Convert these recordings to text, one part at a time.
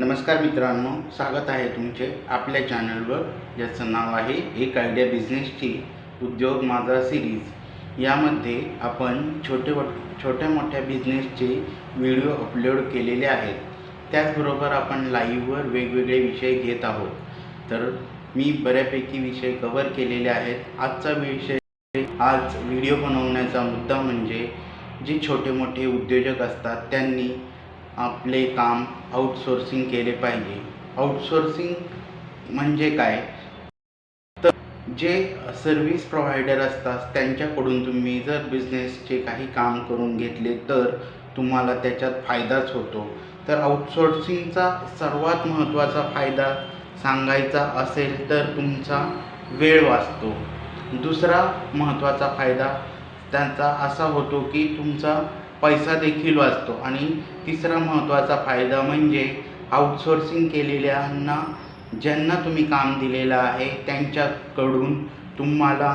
नमस्कार मित्रांनो स्वागत आहे तुमचे आपल्या चॅनलवर. ज्याचं नाव आहे एक आयडिया बिझनेसची उद्योग माझा सिरीज. यामध्ये आपण छोटे छोट्या मोठ्या बिझनेसचे व्हिडिओ अपलोड केलेले आहेत. त्याचबरोबर आपण लाईव्हवर वेगवेगळे विषय घेत आहोत. तर मी बऱ्यापैकी विषय कवर केलेले आहेत. आजचा विषय आज व्हिडिओ बनवण्याचा मुद्दा म्हणजे जे छोटे मोठे उद्योजक असतात त्यांनी आपले काम आउटसोर्सिंग केले पाहिजे. आउटसोर्सिंग म्हणजे काय? तर जे सर्व्हिस प्रोव्हायडर असतात त्यांच्याकडून तुम्ही जर बिझनेसचे काही काम करून घेतले तर तुम्हाला त्याच्यात फायदाच होतो. तर आउटसोर्सिंगचा सर्वात महत्त्वाचा फायदा सांगायचा असेल तर तुमचा वेळ वाचतो. दुसरा महत्त्वाचा फायदा त्यांचा असा होतो की तुमचा पैसा देखील वाचतो. आणि तिसरा महत्त्वाचा फायदा म्हणजे आउटसोर्सिंग केलेल्यांना ज्यांना तुम्ही काम दिलेलं आहे त्यांच्याकडून तुम्हाला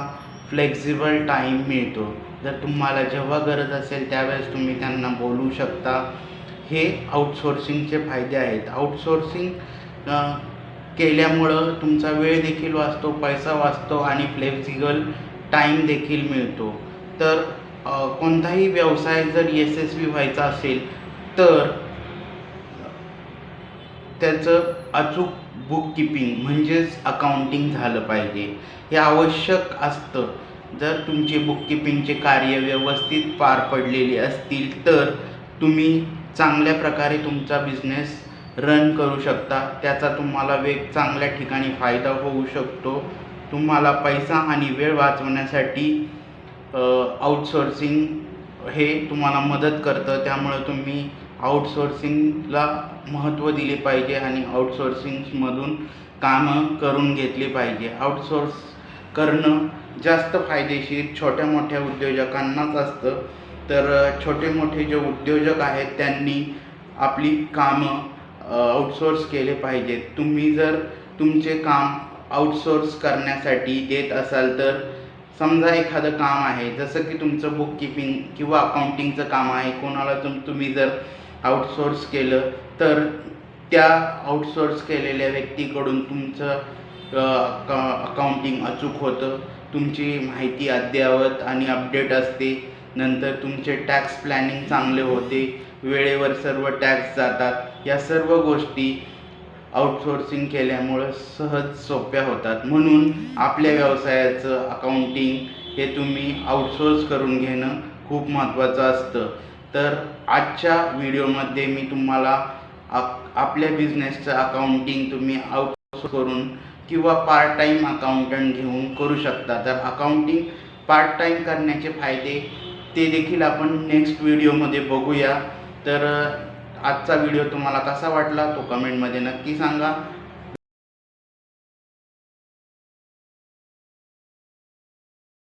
फ्लेक्झिबल टाईम मिळतो. जर तुम्हाला जेव्हा गरज असेल त्यावेळेस तुम्ही त्यांना बोलू शकता. हे आउटसोर्सिंगचे फायदे आहेत. आउटसोर्सिंग केल्यामुळं तुमचा वेळ देखील वाचतो पैसा वाचतो आणि फ्लेक्झिबल टाईम देखील मिळतो. तर कोणताही व्यवसाय जर यशस्वी व्हायचा असेल तर त्याचं अचूक बुक किपिंग म्हणजेच अकाउंटिंग झालं पाहिजे. हे आवश्यक असतं. जर तुमचे बुक किपिंगचे कार्य व्यवस्थित पार पडलेले असतील तर तुम्ही चांगल्या प्रकारे तुमचा बिझनेस रन करू शकता. त्याचा तुम्हाला वेग चांगल्या ठिकाणी फायदा होऊ शकतो. तुम्हाला पैसा आणि वेळ वाचवण्यासाठी आउटसोर्सिंग हे तुम्हाला मदत करतं. त्यामुळं तुम्ही आउटसोर्सिंगला महत्त्व दिले पाहिजे आणि आउटसोर्सिंगमधून कामं करून घेतली पाहिजे. आउटसोर्स करणं जास्त फायदेशीर छोट्या मोठ्या उद्योजकांनाच असतं. तर छोटे मोठे जे उद्योजक आहेत त्यांनी आपली कामं आउटसोर्स केले पाहिजेत. तुम्ही जर तुमचे काम आउटसोर्स करण्यासाठी देत असाल तर समजा एखादं काम आहे जसं की तुमचं बुक किपिंग किंवा अकाउंटिंगचं काम आहे कोणाला तुम तुम्ही जर आउटसोर्स केलं तर त्या आउटसोर्स केलेल्या व्यक्तीकडून तुमचं अकाउंटिंग अचूक होतं. तुमची माहिती अद्ययावत आणि अपडेट असते. नंतर तुमचे टॅक्स प्लॅनिंग चांगले होते. वेळेवर सर्व टॅक्स जातात. या सर्व गोष्टी आउटसोर्सिंग केल्यामुळं सहज सोप्या होतात. म्हणून आपल्या व्यवसायाचं अकाउंटिंग हे तुम्ही आउटसोर्स करून घेणं खूप महत्त्वाचं असतं. तर आजच्या व्हिडिओमध्ये मी तुम्हाला आप आपल्या बिझनेसचं अकाउंटिंग तुम्ही आउटसोर्स करून किंवा पार्ट टाईम अकाउंटंट घेऊन करू शकता. तर अकाउंटिंग पार्ट टाईम करण्याचे फायदे ते देखील आपण नेक्स्ट व्हिडिओमध्ये बघूया. तर आजचा व्हिडिओ तुम्हाला कसा वाटला तो कमेंटमध्ये नक्की सांगा.